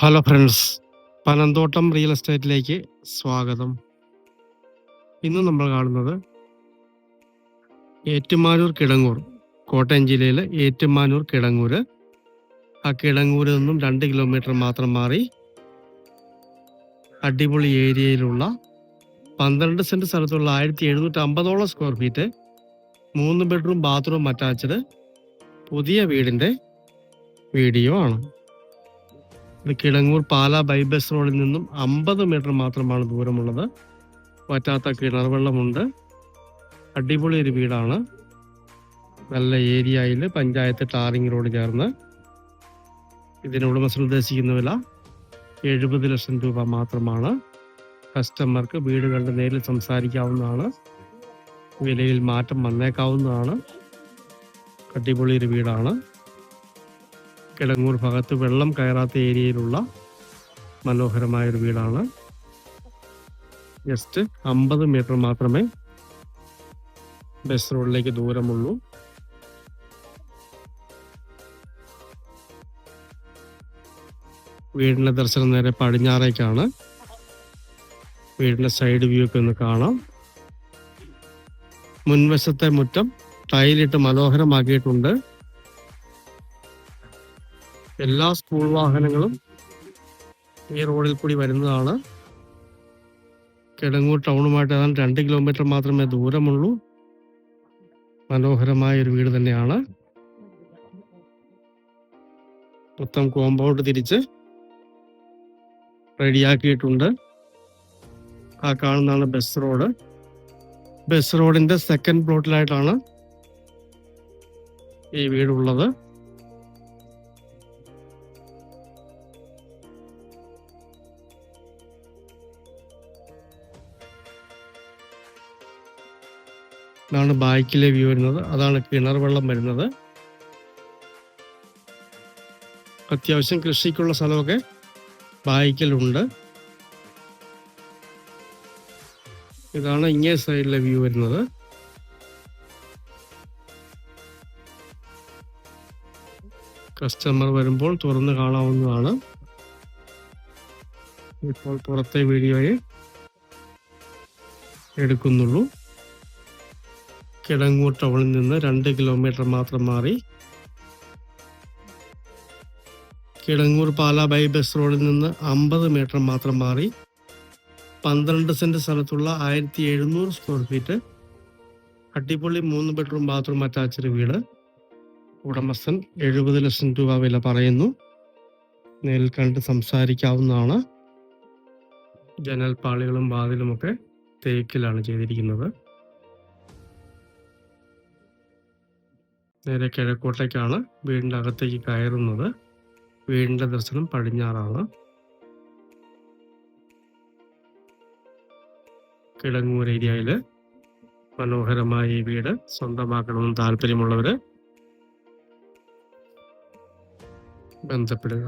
Hello friends Panamthottam real എസ്റ്റേറ്റിലേക്ക് സ്വാഗതം. ഇന്ന് നമ്മൾ കാണുന്നത് ഏറ്റുമാനൂർ കിടങ്ങൂർ കോട്ടയം ജില്ലയിലെ ഏറ്റുമാനൂർ കിടങ്ങൂർ ആ കിടങ്ങൂരിൽ നിന്നും രണ്ട് കിലോമീറ്റർ മാത്രം മാറി അടിപൊളി ഏരിയയിലുള്ള പന്ത്രണ്ട് സെന്റ് സ്ഥലത്തുള്ള ആയിരത്തി എഴുന്നൂറ്റി അമ്പതോളം സ്ക്വയർ ഫീറ്റ് മൂന്ന് ബെഡ്റൂം ബാത്റൂം അറ്റാച്ച്ഡ് പുതിയ വീടിന്റെ വീഡിയോ ആണ്. കിടങ്ങൂർ പാല ബൈബസ് റോഡിൽ നിന്നും അമ്പത് മീറ്റർ മാത്രമാണ് ദൂരമുള്ളത്. വറ്റാത്ത കിണർ വെള്ളമുണ്ട് അടിപൊളി ഒരു വീടാണ്. നല്ല ഏരിയയിൽ പഞ്ചായത്ത് ടാറിംഗ് റോഡ് ചേർന്ന്. ഇതിന് ഉടമസ്ഥൻ ഉദ്ദേശിക്കുന്ന വില എഴുപത് ലക്ഷം രൂപ മാത്രമാണ്. കസ്റ്റമർക്ക് വീട് കണ്ട് നേരിൽ സംസാരിക്കാവുന്നതാണ്. വിലയിൽ മാറ്റം വന്നേക്കാവുന്നതാണ്. അടിപൊളി ഒരു വീടാണ്. കിടങ്ങൂർ ഭാഗത്ത് വെള്ളം കയറാത്ത ഏരിയയിലുള്ള മനോഹരമായ ഒരു വീടാണ്. ജസ്റ്റ് അമ്പത് മീറ്റർ മാത്രമേ ബസ് റോഡിലേക്ക് ദൂരമുള്ളൂ. വീടിന്റെ ദർശനം നേരെ പടിഞ്ഞാറേക്കാണ്. വീടിന്റെ സൈഡ് വ്യൂ ഒക്കെ ഒന്ന് കാണാം. മുൻവശത്തെ മുറ്റം ടൈലിട്ട് മനോഹരമാക്കിയിട്ടുണ്ട്. എല്ലാ സ്കൂൾ വാഹനങ്ങളും ഈ റോഡിൽ കൂടി വരുന്നതാണ്. കിടങ്ങൂർ ടൗണുമായിട്ട് ഏതാണ്ട് രണ്ട് കിലോമീറ്റർ മാത്രമേ ദൂരമുള്ളൂ. മനോഹരമായ ഒരു വീട് തന്നെയാണ്. മൊത്തം കോമ്പൗണ്ട് തിരിച്ച് റെഡിയാക്കിയിട്ടുണ്ട് ആ കാണുന്നതാണ് ബസ് റോഡ് ബസ് റോഡിന്റെ സെക്കൻഡ് പ്ലോട്ടിലായിട്ടാണ് ഈ വീടുള്ളത്. ഇതാണ് ബാക്കിലെ വ്യൂ വരുന്നത്. അതാണ് കിണർ വെള്ളം വരുന്നത്. അത്യാവശ്യം കൃഷിക്കുള്ള സ്ഥലമൊക്കെ ബാക്കിലുണ്ട്. ഇതാണ് ഇങ്ങേ സൈഡിലെ വ്യൂ വരുന്നത്. കസ്റ്റമർ വരുമ്പോൾ തുറന്ന് കാണാവുന്നതാണ്. ഇപ്പോൾ പുറത്തെ വീഡിയോയെ എടുക്കുന്നുള്ളൂ. കിടങ്ങൂർ ടൗണിൽ നിന്ന് രണ്ട് കിലോമീറ്റർ മാത്രം മാറി. കിടങ്ങൂർ പാല ബൈ ബസ് റോഡിൽ നിന്ന് അമ്പത് മീറ്റർ മാത്രം മാറി. പന്ത്രണ്ട് സെന്റ് സ്ഥലത്തുള്ള ആയിരത്തി എഴുന്നൂറ് സ്ക്വയർ ഫീറ്റ് അടിപൊളി മൂന്ന് ബെഡ്റൂം ബാത്റൂം അറ്റാച്ച്ഡ് വീട്. ഉടമസ്ഥൻ എഴുപത് ലക്ഷം രൂപ വില പറയുന്നു. നേരിൽ കണ്ട് സംസാരിക്കാവുന്നതാണ്. ജനൽപ്പാളികളും വാതിലുമൊക്കെ തേക്കിലാണ് ചെയ്തിരിക്കുന്നത്. നേരെ കിഴക്കോട്ടേക്കാണ് വീടിന്റെ അകത്തേക്ക് കയറുന്നത്. വീടിന്റെ ദർശനം പടിഞ്ഞാറാണ്. കിടങ്ങൂർ ഏരിയയിൽ മനോഹരമായ ഈ വീട് സ്വന്തമാക്കണമെന്ന് താല്പര്യമുള്ളവർ ബന്ധപ്പെടുക.